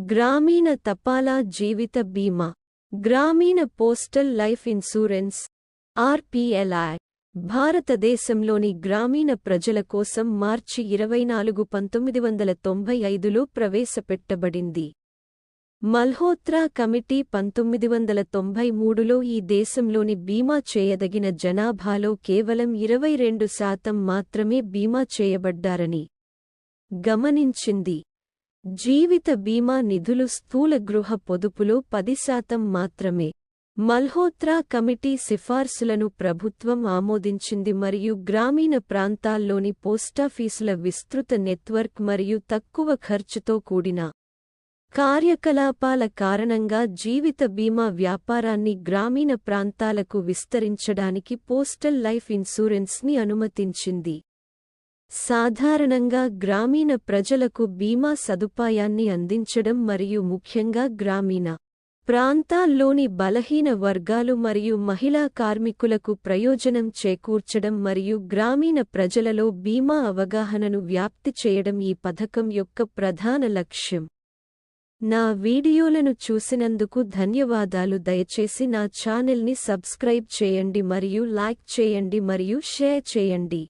గ్రామీణ తపాలా జీవిత బీమా గ్రామీణ పోస్టల్ లైఫ్ ఇన్సూరెన్స్ ఆర్పిఎల్ఐ. భారతదేశంలోని గ్రామీణ ప్రజల కోసం మార్చి ఇరవై నాలుగు పంతొమ్మిది వందల తొంభై ఐదులో ప్రవేశపెట్టబడింది. మల్హోత్రా కమిటీ పంతొమ్మిది వందల తొంభై మూడులో ఈ దేశంలోని బీమా చేయదగిన జనాభాలో కేవలం ఇరవై రెండు శాతం మాత్రమే బీమా చేయబడ్డారని గమనించింది. జీవిత బీమా నిధులు స్థూల గృహ పొదుపులో పది శాతం మాత్రమే. మల్హోత్రా కమిటీ సిఫార్సులను ప్రభుత్వం ఆమోదించింది మరియు గ్రామీణ ప్రాంతాల్లోని పోస్టాఫీసుల విస్తృత నెట్వర్క్ మరియు తక్కువ ఖర్చుతో కూడిన కార్యకలాపాల కారణంగా జీవిత బీమా వ్యాపారాన్ని గ్రామీణ ప్రాంతాలకు విస్తరించడానికి పోస్టల్ లైఫ్ ఇన్సూరెన్స్ని అనుమతించింది. సాధారణంగా గ్రామీణ ప్రజలకు బీమా సదుపాయాన్ని అందించడం మరియు ముఖ్యంగా గ్రామీణ ప్రాంతాల్లోని బలహీన వర్గాలు మరియు మహిళా కార్మికులకు ప్రయోజనం చేకూర్చడం మరియు గ్రామీణ ప్రజలలో బీమా అవగాహనను వ్యాప్తి చేయడం ఈ పథకం యొక్క ప్రధాన లక్ష్యం. నా వీడియోలను చూసినందుకు ధన్యవాదాలు. దయచేసి నా ఛానల్ని సబ్స్క్రైబ్ చేయండి మరియు లైక్ చేయండి మరియు షేర్ చేయండి.